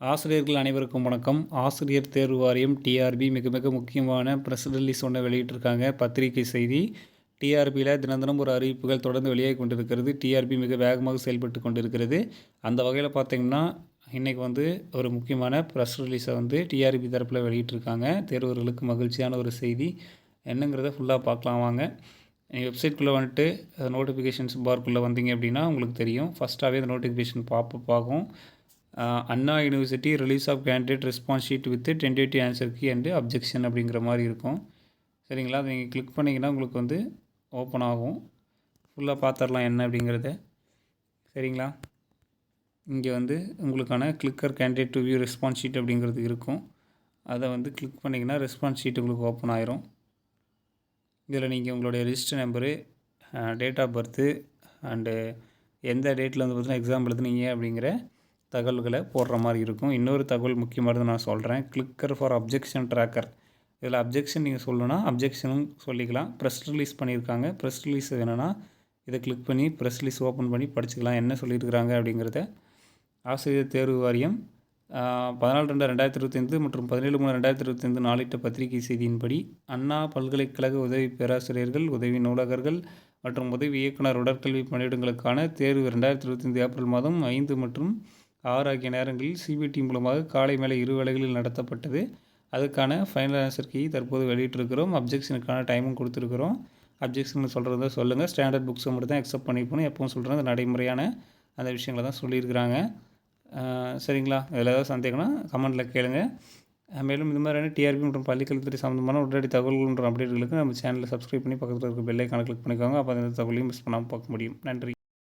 ஆசிரியர்கள் அனைவருக்கும் வணக்கம். ஆசிரியர் தேர்வு வாரியம் டிஆர்பி மிக மிக முக்கியமான ப்ரெஸ் ரிலீஸ் ஒன்று வெளியிட்டிருக்காங்க. பத்திரிகை செய்தி. டிஆர்பியில் தினம் தினம் ஒரு அறிவிப்புகள் தொடர்ந்து வெளியாகி கொண்டிருக்கிறது. டிஆர்பி மிக வேகமாக செயல்பட்டு கொண்டிருக்கிறது. அந்த வகையில் பார்த்திங்கன்னா இன்றைக்கி வந்து ஒரு முக்கியமான ப்ரெஸ் ரிலீஸை வந்து டிஆர்பி தரப்பில் வெளியிட்டிருக்காங்க. தேர்வர்களுக்கு மகிழ்ச்சியான ஒரு செய்தி. என்னங்கிறத ஃபுல்லாக பார்க்கலாம் வாங்க. நீங்கள் வெப்சைட்குள்ளே வந்துட்டு நோட்டிஃபிகேஷன்ஸ் பார்க்குள்ளே வந்தீங்க அப்படின்னா உங்களுக்கு தெரியும். ஃபஸ்ட்டாகவே அந்த நோட்டிஃபிகேஷன் பார்ப்ப பார்க்கும் Anna university release of candidate response sheet with tentative answer key and objection அப்படிங்கிற மாதிரி இருக்கும். சரிங்களா? அதை நீங்கள் கிளிக் பண்ணிங்கன்னா உங்களுக்கு வந்து ஓப்பன் ஆகும். ஃபுல்லாக பார்த்துடலாம் என்ன அப்படிங்கிறத. சரிங்களா? இங்கே வந்து உங்களுக்கான click here candidate to view response sheet அப்படிங்கிறது இருக்கும். அதை வந்து கிளிக் பண்ணிங்கன்னா ரெஸ்பான்ஸ் ஷீட் உங்களுக்கு ஓப்பன் ஆயிரும். இதில் நீங்கள் உங்களுடைய register number date of birth and எந்த டேட்டில் வந்து பார்த்தீங்கன்னா எக்ஸாம் எழுதுனீங்க அப்படிங்கிற தகவல்களை போடுற மாதிரி இருக்கும். இன்னொரு தகவல் முக்கியமானது நான் சொல்கிறேன் click here for objection tracker இதில் அப்ஜெக்ஷன் நீங்கள் சொல்லணும்னா அப்ஜெக்ஷனும் சொல்லிக்கலாம். ப்ரெஸ் ரிலீஸ் பண்ணியிருக்காங்க. ப்ரெஸ் ரிலீஸ் வேணும்னா இதை கிளிக் பண்ணி ப்ரெஸ் ரிலீஸ் ஓப்பன் பண்ணி படிச்சுக்கலாம். என்ன சொல்லியிருக்கிறாங்க அப்படிங்கிறத. ஆசிரியர் தேர்வு வாரியம் பதினாலு ரெண்டு ரெண்டாயிரத்தி இருபத்தைந்து மற்றும் பதினேழு மூணு ரெண்டாயிரத்தி இருபத்தைந்து நாளிட்ட பத்திரிகை செய்தியின்படி அண்ணா பல்கலைக்கழக உதவி பேராசிரியர்கள் உதவி நூலகர்கள் மற்றும் உதவி இயக்குனர் உடற்கல்வி பணியிடங்களுக்கான தேர்வு ரெண்டாயிரத்தி இருபத்தைந்து ஏப்ரல் மாதம் ஐந்து மற்றும் ஆறு ஆகிய நேரங்களில் சிபிடி மூலமாக காலை மேலே இரு வேளைகளில் நடத்தப்பட்டது. அதுக்கான ஃபைனல் ஆன்சர் கீ தற்போது வெளியிட்டிருக்கிறோம். அப்ஜெக்ஷனுக்கான டைமும் கொடுத்துருக்குறோம். அப்ஜெக்ஷன் சொல்கிறத சொல்லுங்கள் ஸ்டாண்டர்ட் புக்ஸை மட்டும் தான் அக்செப்ட் பண்ணிக்கணும் எப்பவும் சொல்கிறேன் அந்த நடைமுறையான அந்த விஷயங்களை தான் சொல்லியிருக்கிறாங்க. சரிங்களா? இதில் ஏதாவது சந்தேகம்னா கமெண்ட்டில் கேளுங்கள் மேலும் இந்த மாதிரியான டிஆர்பி மற்றும் பள்ளிக்கல்வித்துறை சம்மந்தமான உடனடி தகவல்கள் மற்றும் நம்ம சேனலில் சப்ஸ்கிரைப் பண்ணி பக்கத்தில் இருக்க பெல்லைக்கான கிளிக் பண்ணிக்கோங்க. அப்போ அந்த தகவலையும் மிஸ் பண்ணாமல் பார்க்க முடியும். நன்றி.